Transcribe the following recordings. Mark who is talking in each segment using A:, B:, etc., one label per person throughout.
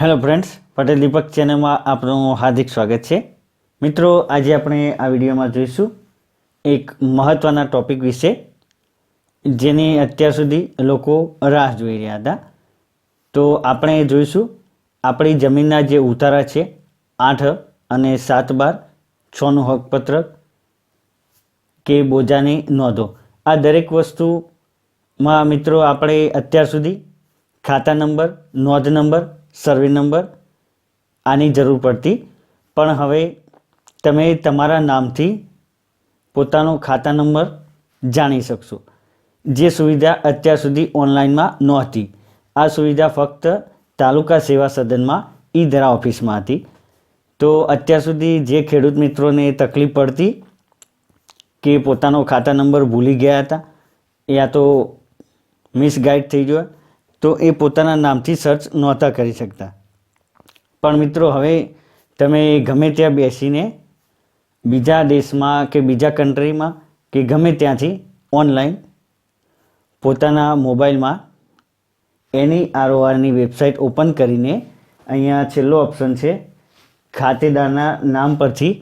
A: Hello friends Patel દીપક ચેનલમાં આપનું હાર્દિક સ્વાગત છે. મિત્રો, આજે આપણે આ વિડીયોમાં જોઈશું એક મહત્ત્વના ટોપિક વિશે, જેની અત્યાર સુધી લોકો રાહ જોઈ રહ્યા હતા. તો આપણે જોઈશું, આપણી જમીનના જે ઉતારા છે, આઠ અને સાત બાર, છનું હકપત્રક કે બોજાની નોંધો. આ દરેક વસ્તુમાં મિત્રો, આપણે અત્યાર સુધી ખાતા નંબર, નોંધ નંબર સર્વે નંબર આની જરૂર પડતી. પણ હવે તમે તમારા નામથી પોતાનો ખાતા નંબર જાણી શકશો, જે સુવિધા અત્યાર સુધી ઓનલાઈનમાં નહોતી. આ સુવિધા ફક્ત તાલુકા સેવા સદનમાં ઈ ધરા ઓફિસમાં હતી. તો અત્યાર સુધી જે ખેડૂત મિત્રોને તકલીફ પડતી કે પોતાનો ખાતા નંબર ભૂલી ગયા હતા, યા તો મિસગાઈડ થઈ ગયો તો એ પોતાના નામથી સર્ચ નહોતા કરી શકતા. પણ મિત્રો, હવે તમે ગમે ત્યાં બેસીને બીજા દેશમાં કે બીજા કન્ટ્રીમાં કે ગમે ત્યાંથી ઓનલાઈન પોતાના મોબાઈલમાં એની આરઓઆરની વેબસાઇટ ઓપન કરીને અહીંયા છેલ્લો ઓપ્શન છે, ખાતેદારના નામ પરથી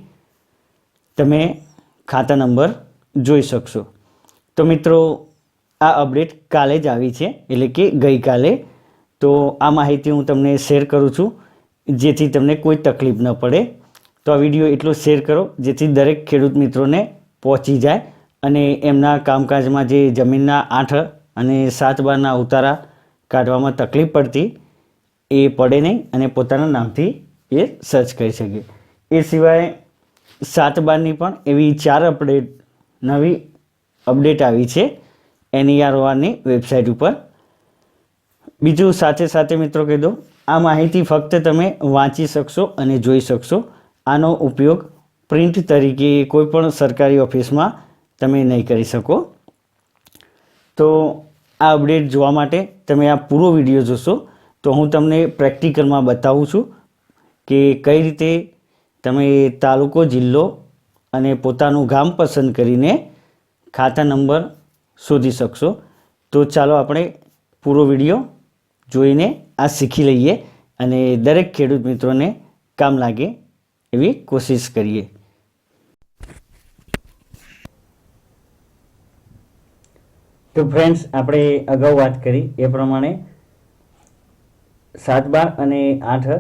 A: તમે ખાતા નંબર જોઈ શકશો. તો મિત્રો આ અપડેટ કાલે જ આવી છે, એટલે કે ગઈકાલે. તો આ માહિતી હું તમને શેર કરું છું, જેથી તમને કોઈ તકલીફ ન પડે. તો આ વીડિયો એટલો શેર કરો, જેથી દરેક ખેડૂત મિત્રોને પહોંચી જાય અને એમના કામકાજમાં જે જમીનના આઠ અને સાત બારના ઉતારા કાઢવામાં તકલીફ પડતી એ પડે નહીં અને પોતાના નામથી એ સર્ચ કરી શકે. એ સિવાય સાત બારની પણ એવી ચાર અપડેટ, નવી અપડેટ આવી છે. એનઈઆરઓઆરની વેબસાઇટ ઉપર. બીજું સાથે સાથે મિત્રો કહી દઉં, આ માહિતી ફક્ત તમે વાંચી શકશો અને જોઈ શકશો. આનો ઉપયોગ પ્રિન્ટ તરીકે કોઈ પણ સરકારી ઓફિસમાં તમે નહીં કરી શકો. તો આ અપડેટ જોવા માટે તમે આ પૂરો વીડિયો જોશો. તો હું તમને પ્રેક્ટિકલમાં બતાવું છું કે કઈ રીતે તમે તાલુકો, જિલ્લો અને પોતાનું ગામ પસંદ કરીને ખાતા નંબર શોધી શકશો. તો ચાલો આપણે પૂરો વીડિયો જોઈને આ શીખી લઈએ અને દરેક ખેડૂત મિત્રોને કામ લાગે એવી કોશિશ કરીએ. તો ફ્રેન્ડ્સ આપણે અગાઉ વાત કરી એ પ્રમાણે સાત બાર અને આઠ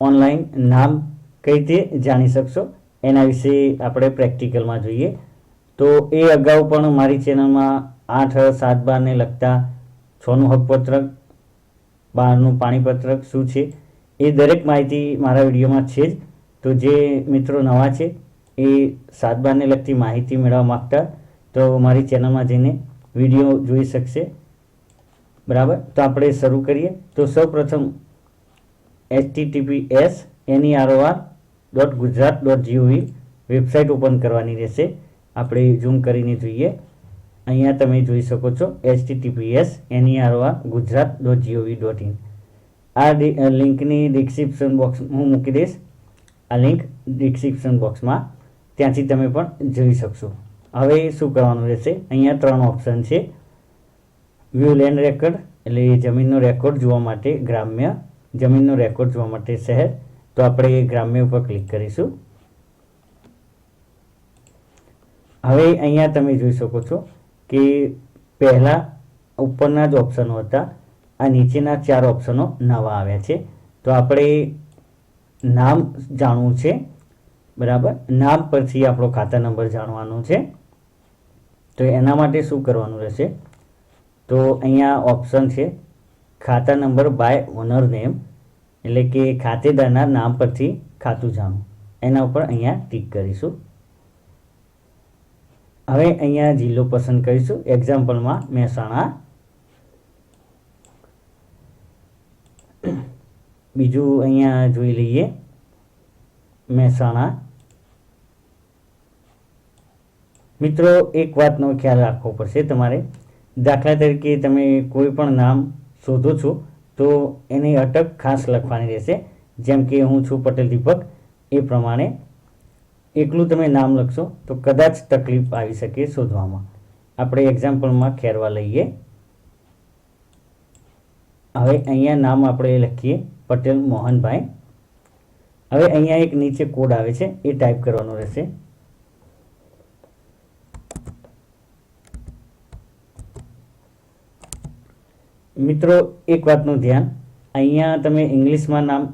A: ઓનલાઈન નામ કઈ રીતે જાણી શકશો એના વિશે આપણે પ્રેક્ટિકલમાં જોઈએ. તો એ અગાઉ પણ મારી ચેનલમાં આઠ, સાત, બારને લગતા છનું હકપત્રક બારનું પાણીપત્રક શું છે? એ દરેક માહિતી મારા વિડીયોમાં છે જ. તો જે મિત્રો નવા છે, એ સાત, બારને લગતી માહિતી મેળવવા માગતા તો મારી ચેનલમાં જઈને વીડિયો જોઈ શકશે. બરાબર? તો આપણે શરૂ કરીએ. તો સૌ પ્રથમ એની S NEROR dot Gujarat dot GOV website open કરવાની રહેશે. આપણે ઝૂમ કરીને જોઈએ. અહીંયા તમે જોઈ શકો છો HTTPS NEROR Gujarat dot GOV dot in આ લિંકની ડિસ્ક્રિપ્શન બોક્સ હું મૂકી દઈશ. આ લિંક ડિસ્ક્રિપ્શન બોક્સમાં ત્યાંથી તમે પણ જોઈ શકશો. હવે શું કરવાનું રહેશે? અહીંયા ત્રણ ઓપ્શન છે. વ્યૂ લેન્ડ રેકોર્ડ એટલે જમીનનો રેકોર્ડ જોવા માટે ગ્રામ્ય, જમીનનો રેકોર્ડ જોવા માટે શહેર. તો આપણે ગ્રામ્ય ઉપર ક્લિક કરીશું. હવે અહીંયા તમે જોઈ શકો છો કે પહેલાં ઉપરના જ ઓપ્શનો હતા, આ નીચેના ચાર ઓપ્શનો નવા આવ્યા છે. તો આપણે નામ જાણવું છે, બરાબર? નામ પરથી આપણો ખાતા નંબર જાણવાનો છે. તો એના માટે શું કરવાનું રહેશે? તો અહીંયા ઓપ્શન છે, ખાતા નંબર બાય ઓનર નેમ, એટલે કે ખાતેદારના નામ પરથી ખાતું જાણવું. એના ઉપર અહીંયા ટીક કરીશું. હવે અહીંયા જિલ્લો પસંદ કરીશું. એક્ઝામ્પલમાં મહેસાણા. બીજું અહીંયા જોઈ લઈએ. મહેસાણા. મિત્રો, એક વાતનો ખ્યાલ રાખવો પડશે તમારે. દાખલા તરીકે તમે કોઈ પણ નામ શોધો છો, તો એની અટક ખાસ લખવાની રહેશે. જેમ કે હું છું પટેલ દીપક. એ પ્રમાણે એકલું તમે નામ લખશો તો કદાચ તકલીફ આવી શકે શોધવામાં. આપણે એક્ઝામ્પલમાં ખેરવા લઈએ. હવે અહીંયા નામ આપણે લખીએ પટેલ મોહનભાઈ. હવે અહીંયા એક નીચે કોડ આવે છે, એ ટાઈપ કરવાનો રહેશે. મિત્રો, એક વાતનું ધ્યાન. અહીંયા તમે ઇંગ્લિશમાં નામ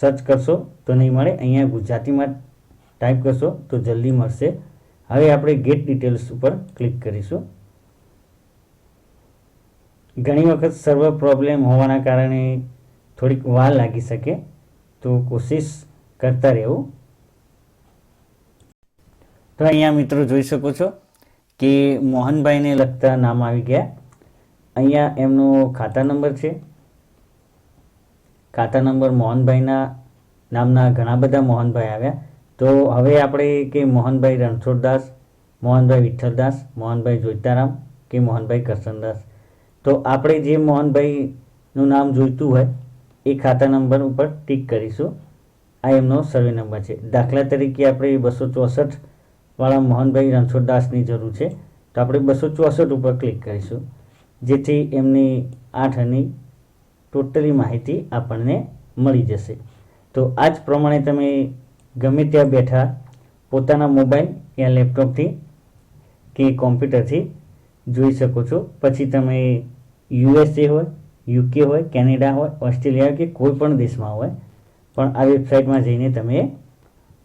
A: સર્ચ કરશો તો નહીં મળે. અહીંયા ગુજરાતીમાં ટાઈપ કરશો તો જલ્દી મળશે. હવે આપણે ગેટ ડિટેલ્સ ઉપર ક્લિક કરીશું. ઘણી વખત સર્વર પ્રોબ્લેમ હોવાના કારણે થોડીક વાર લાગી શકે તો કોશિશ કરતા રહેવું. તો અહીંયા મિત્રો જોઈ શકો છો કે મોહનભાઈને લગતા નામ આવી ગયા. અહીંયા એમનો ખાતા નંબર છે. ખાતા નંબર મોહનભાઈના નામના ઘણા બધા મોહનભાઈ આવ્યા. તો હવે આપણે કે મોહનભાઈ રણછોડદાસ, મોહનભાઈ વિઠ્ઠલદાસ, મોહનભાઈ જોઈતારામ કે મોહનભાઈ કરશનદાસ. તો આપણે જે મોહનભાઈનું નામ જોઈતું હોય, એ ખાતા નંબર ઉપર ટીક કરીશું. આ એમનો સર્વે નંબર છે. દાખલા તરીકે આપણે બસો ચોસઠ વાળા મોહનભાઈ રણછોડદાસની જરૂર છે. તો આપણે બસો ચોસઠ ઉપર ક્લિક કરીશું. જેથી એમની આઠની ટોટલી માહિતી આપણને મળી જશે. તો આ જ પ્રમાણે તમે ગમે ત્યાં બેઠા પોતાના મોબાઈલ યા લેપટોપથી કે કોમ્પ્યુટરથી જોઈ શકો છો. પછી તમે યુએસએ હોય યુકે હોય કેનેડા હોય ઓસ્ટ્રેલિયા કે કોઈ પણ દેશમાં હોય, પણ આ વેબસાઇટમાં જઈને તમે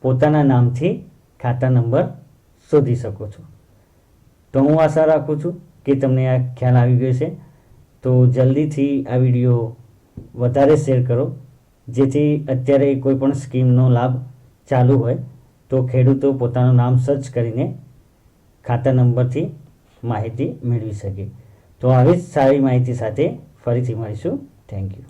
A: પોતાના નામથી ખાતા નંબર શોધી શકો છો. તો હું આશા રાખું છું કે તમને આ ખ્યાલ આવી ગયો છે તો જલ્દીથી આ વીડિયો વધારે શેર કરો, જેથી અત્યારે કોઈ પણ સ્કીમનો લાભ ચાલુ હોય, તો ખેડૂતો પોતાનું નામ સર્ચ કરીને ખાતા નંબરથી માહિતી મેળવી શકે. તો આવી જ સારી માહિતી સાથે ફરીથી મળીશું. Thank you